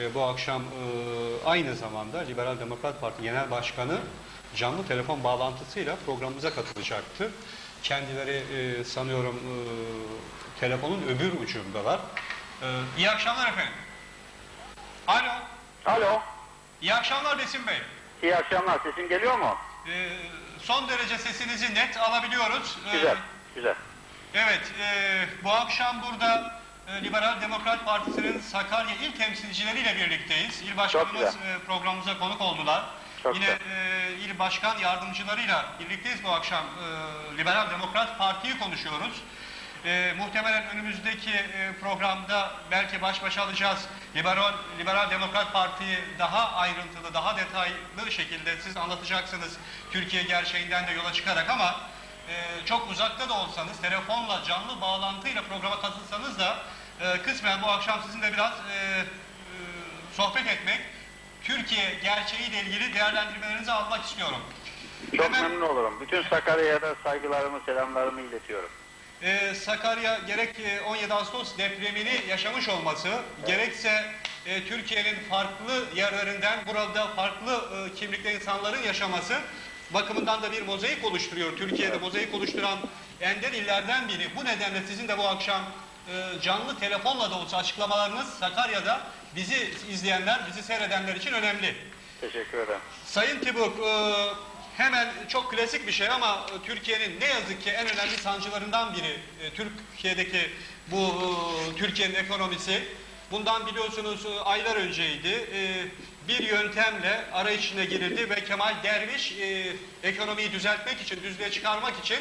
e, bu akşam e, aynı zamanda Liberal Demokrat Parti Genel Başkanı canlı telefon bağlantısıyla programımıza katılacaktı. Kendileri e, sanıyorum e, telefonun öbür ucundalar. E, iyi akşamlar efendim. Alo. Alo. İyi akşamlar Besim Bey. İyi akşamlar. Sesim geliyor mu? E, son derece sesinizi net alabiliyoruz. E, Güzel. Güzel. Evet, e, bu akşam burada Liberal Demokrat Partisi'nin Sakarya il temsilcileriyle birlikteyiz. İl başkanımız e, programımıza konuk oldular. Çok Yine e, il başkan yardımcılarıyla birlikteyiz bu akşam. E, Liberal Demokrat Parti'yi konuşuyoruz. E, muhtemelen önümüzdeki e, programda belki baş başa alacağız. Liberal, Liberal Demokrat Parti'yi daha ayrıntılı, daha detaylı şekilde siz anlatacaksınız. Türkiye gerçeğinden de yola çıkarak ama ee, çok uzakta da olsanız, telefonla canlı bağlantıyla programa katılsanız da e, kısmen bu akşam sizinle biraz e, e, sohbet etmek, Türkiye gerçeğiyle ilgili değerlendirmelerinizi almak istiyorum. Çok Hemen- memnun olurum. Bütün Sakarya'ya da saygılarımı, selamlarımı iletiyorum. Ee, Sakarya gerek e, 17 Ağustos depremini yaşamış olması, gerekse e, Türkiye'nin farklı yerlerinden burada farklı e, kimlikte insanların yaşaması bakımından da bir mozaik oluşturuyor. Türkiye'de mozaik oluşturan ender illerden biri. Bu nedenle sizin de bu akşam e, canlı telefonla da olsa açıklamalarınız Sakarya'da bizi izleyenler, bizi seyredenler için önemli. Teşekkür ederim. Sayın Tibuk, e, hemen çok klasik bir şey ama e, Türkiye'nin ne yazık ki en önemli sancılarından biri e, Türkiye'deki bu e, Türkiye'nin ekonomisi. Bundan biliyorsunuz e, aylar önceydi. E, Bir yöntemle arayışına girildi ve Kemal Derviş e, ekonomiyi düzeltmek için, düzlüğe çıkarmak için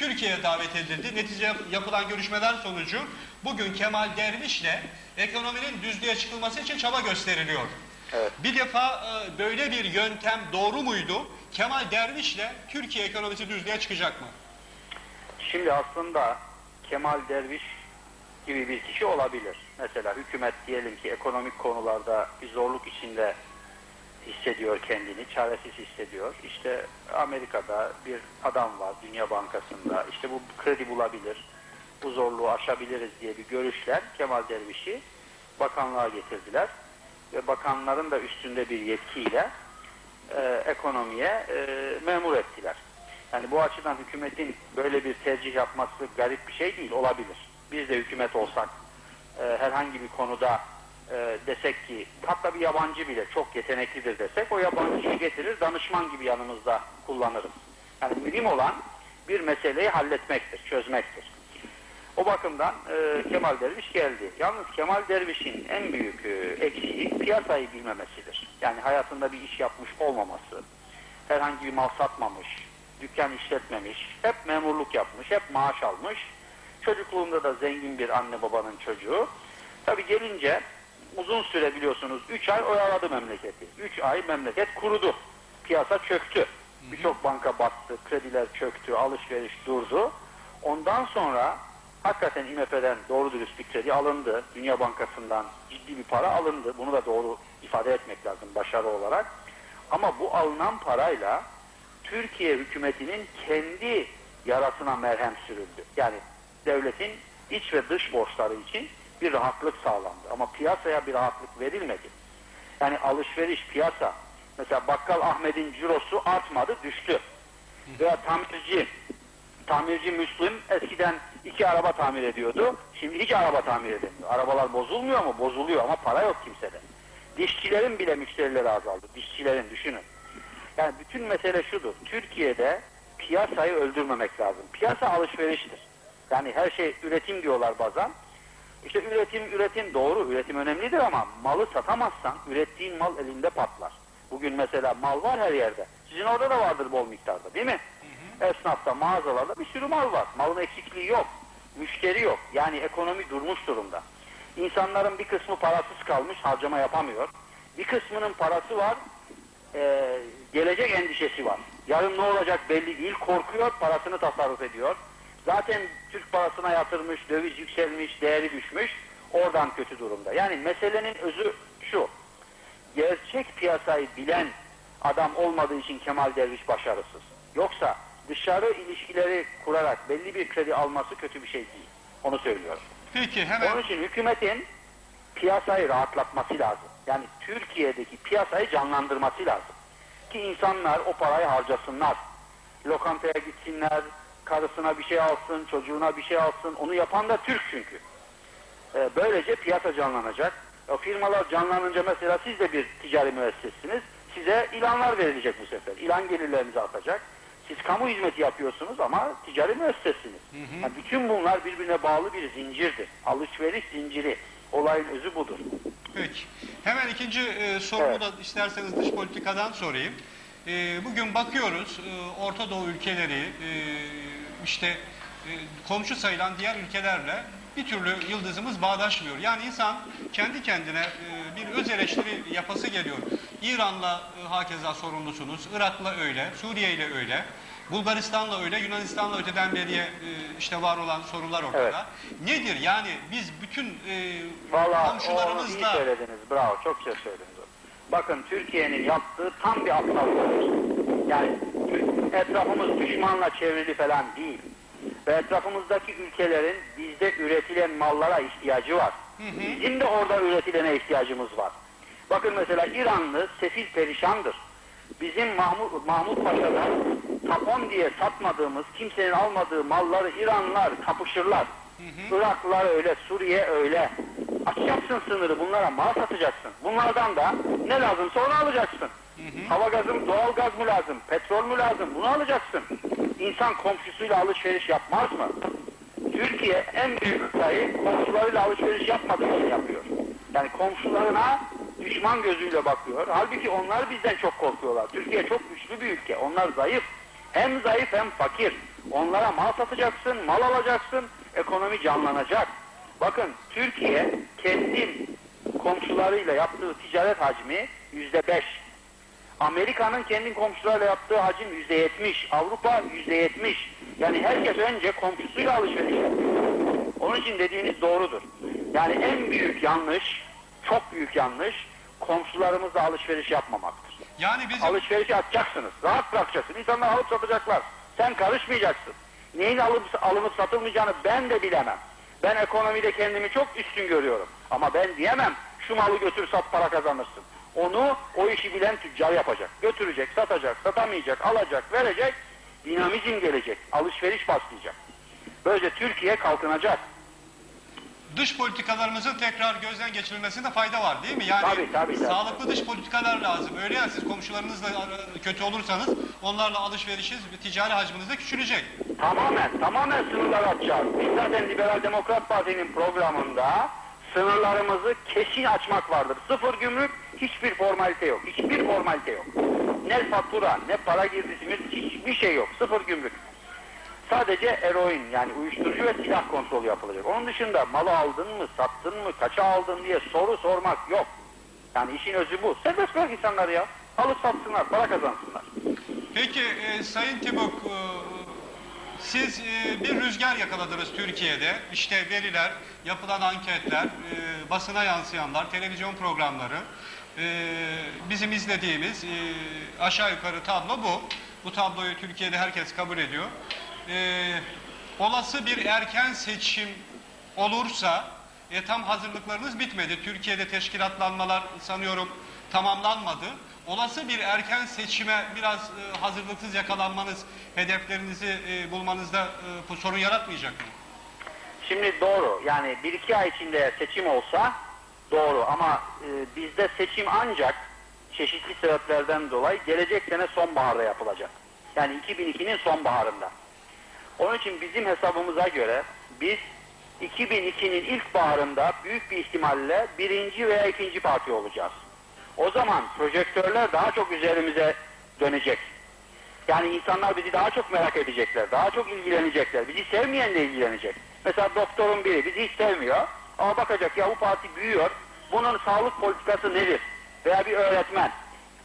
Türkiye'ye davet edildi. Netice yap- yapılan görüşmeler sonucu bugün Kemal Derviş'le ekonominin düzlüğe çıkılması için çaba gösteriliyor. Evet. Bir defa e, böyle bir yöntem doğru muydu? Kemal Derviş'le Türkiye ekonomisi düzlüğe çıkacak mı? Şimdi aslında Kemal Derviş gibi bir kişi olabilir. Mesela hükümet diyelim ki ekonomik konularda bir zorluk içinde hissediyor kendini, çaresiz hissediyor. İşte Amerika'da bir adam var Dünya Bankası'nda. İşte bu kredi bulabilir, bu zorluğu aşabiliriz diye bir görüşler Kemal Derviş'i bakanlığa getirdiler. Ve bakanların da üstünde bir yetkiyle e, ekonomiye e, memur ettiler. Yani bu açıdan hükümetin böyle bir tercih yapması garip bir şey değil, olabilir. Biz de hükümet olsak e, herhangi bir konuda e, desek ki hatta bir yabancı bile çok yeteneklidir desek o yabancıyı getirir danışman gibi yanımızda kullanırız. Yani mühim olan bir meseleyi halletmektir, çözmektir. O bakımdan e, Kemal Derviş geldi. Yalnız Kemal Derviş'in en büyük e, eksiği piyasayı bilmemesidir. Yani hayatında bir iş yapmış olmaması, herhangi bir mal satmamış, dükkan işletmemiş, hep memurluk yapmış, hep maaş almış. Çocukluğunda da zengin bir anne babanın çocuğu. Tabi gelince uzun süre biliyorsunuz 3 ay oyaladı memleketi. 3 ay memleket kurudu. Piyasa çöktü. Birçok banka battı, krediler çöktü, alışveriş durdu. Ondan sonra hakikaten IMF'den doğru dürüst bir kredi alındı. Dünya Bankası'ndan ciddi bir para alındı. Bunu da doğru ifade etmek lazım başarı olarak. Ama bu alınan parayla Türkiye hükümetinin kendi yarasına merhem sürüldü. Yani devletin iç ve dış borçları için bir rahatlık sağlandı. Ama piyasaya bir rahatlık verilmedi. Yani alışveriş, piyasa, mesela bakkal Ahmet'in cirosu artmadı, düştü. Veya tamirci, tamirci Müslüm eskiden iki araba tamir ediyordu. Şimdi hiç araba tamir edemiyor. Arabalar bozulmuyor mu? Bozuluyor ama para yok kimsede. Dişçilerin bile müşterileri azaldı. Dişçilerin düşünün. Yani bütün mesele şudur. Türkiye'de piyasayı öldürmemek lazım. Piyasa alışveriştir. Yani her şey üretim diyorlar bazen. İşte üretim üretim doğru üretim önemlidir ama malı satamazsan ürettiğin mal elinde patlar. Bugün mesela mal var her yerde. Sizin orada da vardır bol miktarda değil mi? Esnafta mağazalarda bir sürü mal var. Malın eksikliği yok. Müşteri yok. Yani ekonomi durmuş durumda. İnsanların bir kısmı parasız kalmış harcama yapamıyor. Bir kısmının parası var e, gelecek endişesi var. Yarın ne olacak belli değil. Korkuyor, parasını tasarruf ediyor. Zaten Türk parasına yatırmış, döviz yükselmiş, değeri düşmüş. Oradan kötü durumda. Yani meselenin özü şu. Gerçek piyasayı bilen adam olmadığı için Kemal Derviş başarısız. Yoksa dışarı ilişkileri kurarak belli bir kredi alması kötü bir şey değil. Onu söylüyorum. Peki hemen Onun için hükümetin piyasayı rahatlatması lazım. Yani Türkiye'deki piyasayı canlandırması lazım. Ki insanlar o parayı harcasınlar. Lokantaya gitsinler, karısına bir şey alsın, çocuğuna bir şey alsın. Onu yapan da Türk çünkü. Ee, böylece piyasa canlanacak. O firmalar canlanınca mesela siz de bir ticari müessesiniz. Size ilanlar verilecek bu sefer. İlan gelirleriniz artacak. Siz kamu hizmeti yapıyorsunuz ama ticari müessesiniz. Yani bütün bunlar birbirine bağlı bir zincirdir. Alışveriş zinciri. Olayın özü budur. Peki. Hemen ikinci e, sorumu Evet. da isterseniz dış politikadan sorayım. E, bugün bakıyoruz e, Orta Doğu ülkeleri e, işte e, komşu sayılan diğer ülkelerle bir türlü yıldızımız bağdaşmıyor. Yani insan kendi kendine e, bir öz eleştiri yapası geliyor. İran'la e, hakeza sorumlusunuz, Irak'la öyle, Suriye ile öyle. Bulgaristan'la öyle, Yunanistan'la öteden beriye e, işte var olan sorunlar ortada. Nedir yani biz bütün e, Vallahi komşularımızla söylediniz. Bravo. Çok güzel söylediniz. Bakın Türkiye'nin yaptığı tam bir aptallıktır. Yani etrafımız düşmanla çevrili falan değil. Ve etrafımızdaki ülkelerin bizde üretilen mallara ihtiyacı var. Bizim de orada üretilene ihtiyacımız var. Bakın mesela İranlı sefil perişandır. Bizim Mahmut, Mahmut Paşa'dan tapon diye satmadığımız, kimsenin almadığı malları İranlılar kapışırlar. Iraklılar öyle, Suriye öyle. Açacaksın sınırı bunlara mal satacaksın. Bunlardan da ne lazımsa onu alacaksın. Hava gazı mı, doğal gaz mı lazım, petrol mü lazım bunu alacaksın. İnsan komşusuyla alışveriş yapmaz mı? Türkiye en büyük sayı komşularıyla alışveriş yapmadığı için yapıyor. Yani komşularına düşman gözüyle bakıyor. Halbuki onlar bizden çok korkuyorlar. Türkiye çok güçlü bir ülke. Onlar zayıf. Hem zayıf hem fakir. Onlara mal satacaksın, mal alacaksın, ekonomi canlanacak. Bakın Türkiye kendi komşularıyla yaptığı ticaret hacmi yüzde beş. Amerika'nın kendi komşularıyla yaptığı hacim yüzde yetmiş. Avrupa yüzde yetmiş. Yani herkes önce komşusuyla alışveriş yapıyor. Onun için dediğiniz doğrudur. Yani en büyük yanlış, çok büyük yanlış komşularımızla alışveriş yapmamaktır. yani bizim Alışverişi açacaksınız. Rahat bırakacaksın. İnsanlar alıp satacaklar. Sen karışmayacaksın. Neyin alıp, alınıp satılmayacağını ben de bilemem. Ben ekonomide kendimi çok üstün görüyorum. Ama ben diyemem şu malı götür sat para kazanırsın. Onu o işi bilen tüccar yapacak. Götürecek, satacak, satamayacak, alacak, verecek. Dinamizm gelecek. Alışveriş başlayacak. Böylece Türkiye kalkınacak. dış politikalarımızın tekrar gözden geçirilmesinde fayda var değil mi? Yani Tabii, tabii, tabii. sağlıklı dış politikalar lazım. Öyle ya siz komşularınızla ara- kötü olursanız onlarla alışverişiniz ve ticari hacminiz de küçülecek. Tamamen, tamamen sınırlar açacağız. Biz zaten Liberal Demokrat Parti'nin programında sınırlarımızı kesin açmak vardır. Sıfır gümrük, hiçbir formalite yok. Hiçbir formalite yok. Ne fatura, ne para girdisimiz, hiçbir şey yok. Sıfır gümrük. Sadece eroin yani uyuşturucu ve silah kontrolü yapılacak. Onun dışında malı aldın mı, sattın mı, kaça aldın diye soru sormak yok. Yani işin özü bu. Serbest bırak insanları ya. Alıp satsınlar, para kazansınlar. Peki e, Sayın Tibuk, e, siz e, bir rüzgar yakaladınız Türkiye'de. İşte veriler, yapılan anketler, e, basına yansıyanlar, televizyon programları, e, bizim izlediğimiz e, aşağı yukarı tablo bu. Bu tabloyu Türkiye'de herkes kabul ediyor. E, olası bir erken seçim olursa e, tam hazırlıklarınız bitmedi. Türkiye'de teşkilatlanmalar sanıyorum tamamlanmadı. Olası bir erken seçime biraz e, hazırlıksız yakalanmanız, hedeflerinizi e, bulmanızda e, bu sorun yaratmayacak mı? Şimdi doğru. Yani bir iki ay içinde seçim olsa doğru ama e, bizde seçim ancak çeşitli sebeplerden dolayı gelecek sene sonbaharda yapılacak. Yani 2002'nin sonbaharında. Onun için bizim hesabımıza göre biz 2002'nin ilk baharında büyük bir ihtimalle birinci veya ikinci parti olacağız. O zaman projektörler daha çok üzerimize dönecek. Yani insanlar bizi daha çok merak edecekler, daha çok ilgilenecekler. Bizi sevmeyen de ilgilenecek. Mesela doktorun biri bizi hiç sevmiyor ama bakacak ya bu parti büyüyor, bunun sağlık politikası nedir? Veya bir öğretmen.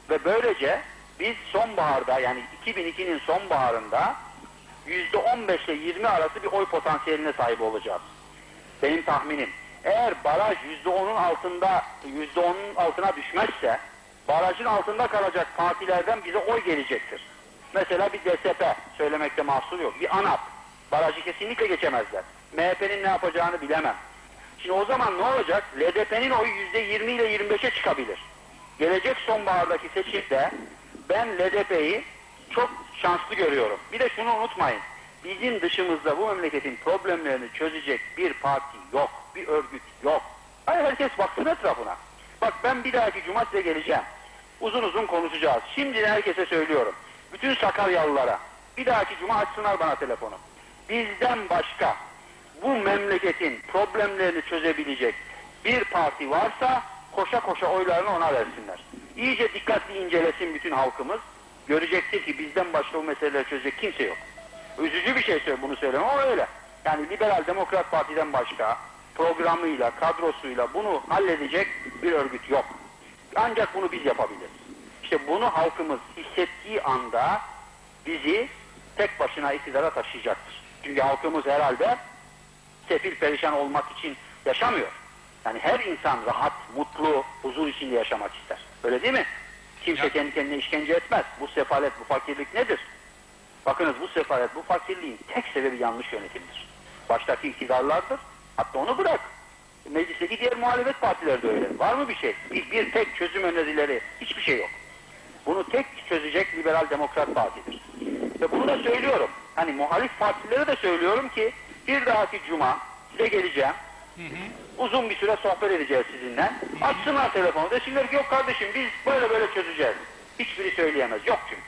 Ve böylece biz sonbaharda yani 2002'nin sonbaharında %15 ile 20 arası bir oy potansiyeline sahip olacağız. Benim tahminim. Eğer baraj %10'un altında %10'un altına düşmezse barajın altında kalacak partilerden bize oy gelecektir. Mesela bir DSP söylemekte mahsur yok. Bir ANAP. Barajı kesinlikle geçemezler. MHP'nin ne yapacağını bilemem. Şimdi o zaman ne olacak? LDP'nin oyu yüzde 20 ile 25'e çıkabilir. Gelecek sonbahardaki seçimde ben LDP'yi çok şanslı görüyorum. Bir de şunu unutmayın. Bizim dışımızda bu memleketin problemlerini çözecek bir parti yok, bir örgüt yok. Hayır herkes baksın etrafına. Bak ben bir dahaki cuma size geleceğim. Uzun uzun konuşacağız. Şimdiden herkese söylüyorum. Bütün Sakaryalılara bir dahaki cuma açsınlar bana telefonu. Bizden başka bu memleketin problemlerini çözebilecek bir parti varsa koşa koşa oylarını ona versinler. İyice dikkatli incelesin bütün halkımız. Görecektir ki bizden başka bu meseleleri çözecek kimse yok. Üzücü bir şey söylüyorum bunu söylemem ama öyle. Yani Liberal Demokrat Parti'den başka programıyla, kadrosuyla bunu halledecek bir örgüt yok. Ancak bunu biz yapabiliriz. İşte bunu halkımız hissettiği anda bizi tek başına iktidara taşıyacaktır. Çünkü halkımız herhalde sefil perişan olmak için yaşamıyor. Yani her insan rahat, mutlu, huzur içinde yaşamak ister. Öyle değil mi? Kimse Ya. kendi kendine işkence etmez. Bu sefalet, bu fakirlik nedir? Bakınız bu sefalet, bu fakirliğin tek sebebi yanlış yönetimdir. Baştaki iktidarlardır. Hatta onu bırak. Meclisteki diğer muhalefet partileri de öyle. Var mı bir şey? Bir, bir tek çözüm önerileri, hiçbir şey yok. Bunu tek çözecek Liberal Demokrat Parti'dir. Ve bunu da söylüyorum. Hani muhalif partilere de söylüyorum ki bir dahaki cuma size geleceğim. Uzun bir süre sohbet edeceğiz sizinle. Açsınlar telefonu. Desinler ki yok kardeşim biz böyle böyle çözeceğiz. Hiçbiri söyleyemez. Yok çünkü.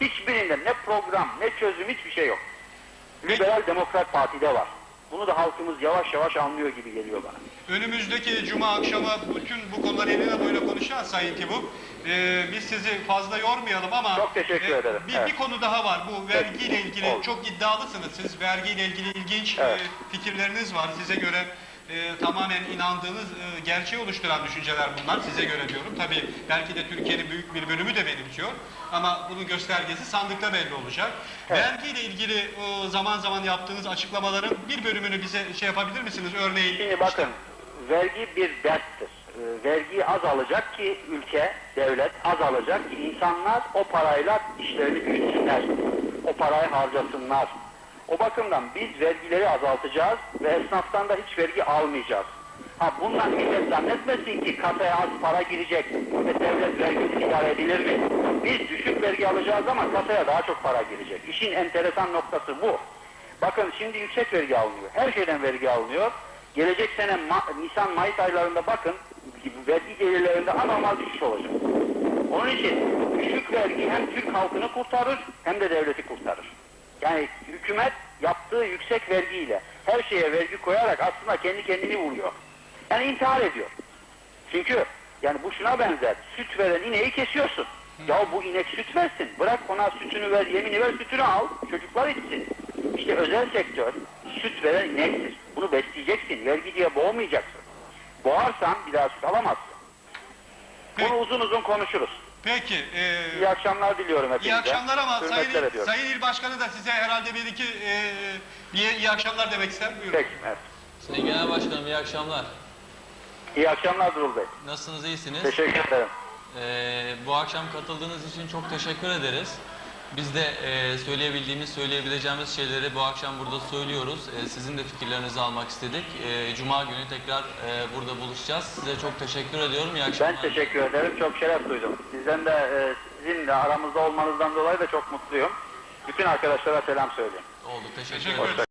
Hiçbirinde ne program ne çözüm hiçbir şey yok. Liberal Demokrat Parti'de var. Bunu da halkımız yavaş yavaş anlıyor gibi geliyor bana. Önümüzdeki cuma akşamı bütün bu konuları eline boyuna konuşacağız Sayın Tibuk. Ee, biz sizi fazla yormayalım ama Çok teşekkür ederim. Bir, Evet. bir konu daha var. Bu vergiyle ilgili Oldu. çok iddialısınız siz. Vergiyle ilgili ilginç Evet. e, fikirleriniz var. Size göre e, tamamen inandığınız e, gerçeği oluşturan düşünceler bunlar. Size göre diyorum. Tabii belki de Türkiye'nin büyük bir bölümü de benimsiyor. Ama bunun göstergesi sandıkta belli olacak. Evet. Vergiyle ilgili e, zaman zaman yaptığınız açıklamaların bir bölümünü bize şey yapabilir misiniz? Örneğin Şimdi bakın vergi bir derttir. Ee, Vergiyi az alacak ki ülke, devlet az alacak ki insanlar o parayla işlerini büyütsünler. O parayı harcasınlar. O bakımdan biz vergileri azaltacağız ve esnaftan da hiç vergi almayacağız. Ha bundan millet zannetmesin ki kasaya az para girecek ve devlet vergisi idare edilir mi? Biz düşük vergi alacağız ama kasaya daha çok para girecek. İşin enteresan noktası bu. Bakın şimdi yüksek vergi alınıyor. Her şeyden vergi alınıyor. Gelecek sene Ma- Nisan Mayıs aylarında bakın vergi gelirlerinde anormal düşüş olacak. Onun için düşük vergi hem Türk halkını kurtarır hem de devleti kurtarır. Yani hükümet yaptığı yüksek vergiyle her şeye vergi koyarak aslında kendi kendini vuruyor. Yani intihar ediyor. Çünkü yani bu şuna benzer. Süt veren ineği kesiyorsun. Ya bu inek süt versin. Bırak ona sütünü ver, yemini ver, sütünü al. Çocuklar içsin. İşte özel sektör süt veren inektir. Bunu besleyeceksin. Vergi diye boğmayacaksın. Boğarsan bir daha süt alamazsın. Bunu uzun uzun konuşuruz. Peki. e, İyi akşamlar diliyorum hepinize. İyi akşamlar ama Hürmetler Sayın, ediyorum. Sayın İl Başkanı da size herhalde bir iki e, iyi, iyi akşamlar demek ister. Buyurun. Peki, evet. Sayın Genel Başkanım iyi akşamlar. İyi akşamlar Durul Bey. Nasılsınız, iyisiniz? Teşekkür ederim. Ee, bu akşam katıldığınız için çok teşekkür ederiz. Biz de e, söyleyebildiğimiz, söyleyebileceğimiz şeyleri bu akşam burada söylüyoruz. E, sizin de fikirlerinizi almak istedik. E, Cuma günü tekrar e, burada buluşacağız. Size çok teşekkür ediyorum. İyi Ben akşamlar. teşekkür ederim. Çok şeref duydum. Sizden de e, sizin de aramızda olmanızdan dolayı da çok mutluyum. Bütün arkadaşlara selam söyleyeyim. Oldu. Teşekkür Teşekkür ederim.